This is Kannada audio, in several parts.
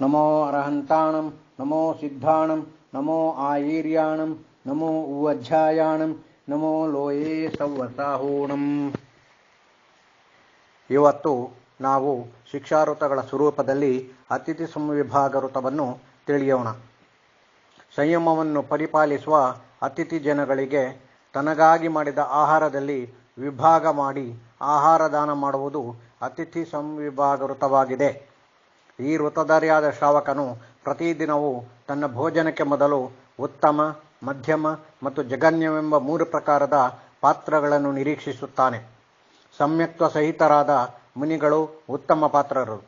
ನಮೋ ಅರ್ಹಂತಾಣಂ ನಮೋ ಸಿದ್ಧಾಣಂ ನಮೋ ಆಯೀರ್ಯಾಣಂ ನಮೋ ಉವಜ್ಜಾಯಾಣಂ ನಮೋ ಲೋಯೇ ಸವ್ವಸಾಹೂಣಂ ಇವತ್ತು ನಾವು ಶಿಕ್ಷಾಋತಗಳ ಸ್ವರೂಪದಲ್ಲಿ ಅತಿಥಿ ಸಂವಿಭಾಗ ಋತವನ್ನು ತಿಳಿಯೋಣ. ಸಂಯಮವನ್ನು ಪರಿಪಾಲಿಸುವ ಅತಿಥಿ ಜನಗಳಿಗೆ ತನಗಾಗಿ ಮಾಡಿದ ಆಹಾರದಲ್ಲಿ ವಿಭಾಗ ಮಾಡಿ ಆಹಾರ ದಾನ ಮಾಡುವುದು ಅತಿಥಿ ಸಂವಿಭಾಗ ಋತವಾಗಿದೆ ಈ ಋತಧಾರಿಯಾದ ಶ್ರಾವಕನು ಪ್ರತಿದಿನವೂ ತನ್ನ ಭೋಜನಕ್ಕೆ ಮೊದಲು ಉತ್ತಮ, ಮಧ್ಯಮ ಮತ್ತು ಜಗನ್ಯವೆಂಬ ಮೂರು ಪ್ರಕಾರದ ಪಾತ್ರಗಳನ್ನು ನಿರೀಕ್ಷಿಸುತ್ತಾನೆ. ಸಮ್ಯಕ್ತ್ವ ಸಹಿತರಾದ ಮುನಿಗಳು ಉತ್ತಮ ಪಾತ್ರರು.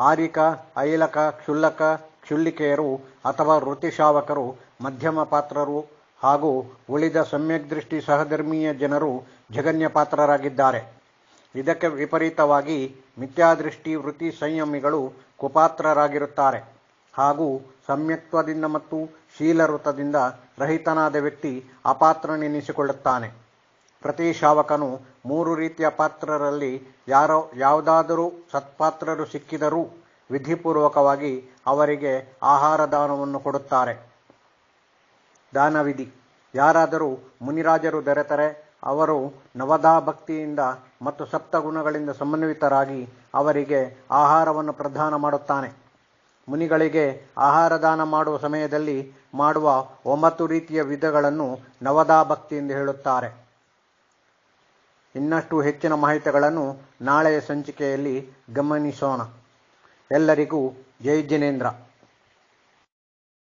ಆರಿಕ ಐಲಕ ಕ್ಷುಲ್ಲಕ, ಕ್ಷುಲ್ಲಿಕೆಯರು ಅಥವಾ ಋತಿಶಾವಕರು ಮಧ್ಯಮ ಪಾತ್ರರು ಹಾಗೂ ಉಳಿದ ಸಮ್ಯಕ್ ದೃಷ್ಟಿ ಸಹಧರ್ಮೀಯ ಜನರು ಜಗನ್ಯ ಪಾತ್ರರಾಗಿದ್ದಾರೆ. ಇದಕ್ಕೆ ವಿಪರೀತವಾಗಿ ಮಿಥ್ಯಾದೃಷ್ಟಿ ವೃತ್ತಿ ಸಂಯಮಿಗಳು ಕುಪಾತ್ರರಾಗಿರುತ್ತಾರೆ. ಹಾಗೂ ಸಮ್ಯಕ್ತ್ವದಿಂದ ಮತ್ತು ಶೀಲವೃತದಿಂದ ರಹಿತನಾದ ವ್ಯಕ್ತಿ ಅಪಾತ್ರನೆನಿಸಿಕೊಳ್ಳುತ್ತಾನೆ. ಪ್ರತಿ ಶಾವಕನು ಮೂರು ರೀತಿಯ ಪಾತ್ರರಲ್ಲಿ ಯಾರೋ, ಯಾವುದಾದರೂ ಸತ್ಪಾತ್ರರು ಸಿಕ್ಕಿದರೂ ವಿಧಿಪೂರ್ವಕವಾಗಿ ಅವರಿಗೆ ಆಹಾರ ದಾನವನ್ನು ಕೊಡುತ್ತಾರೆ. ದಾನವಿಧಿ. ಯಾರಾದರೂ ಮುನಿರಾಜರು ದೊರೆತರೆ ಅವರು ನವದಾ ಭಕ್ತಿಯಿಂದ ಮತ್ತು ಸಪ್ತಗುಣಗಳಿಂದ ಸಮನ್ವಿತರಾಗಿ ಅವರಿಗೆ ಆಹಾರವನ್ನು ಪ್ರದಾನ ಮಾಡುತ್ತಾನೆ. ಮುನಿಗಳಿಗೆ ಆಹಾರ ದಾನ ಮಾಡುವ ಸಮಯದಲ್ಲಿ ಮಾಡುವ ಒಂಬತ್ತು ರೀತಿಯ ವಿಧಗಳನ್ನು ನವದಾ ಭಕ್ತಿ ಎಂದು ಹೇಳುತ್ತಾರೆ. ಇನ್ನಷ್ಟು ಹೆಚ್ಚಿನ ಮಾಹಿತಿಗಳನ್ನು ನಾಳೆಯ ಸಂಚಿಕೆಯಲ್ಲಿ ಗಮನಿಸೋಣ. ಎಲ್ಲರಿಗೂ ಜೈ ಜಿನೇಂದ್ರ.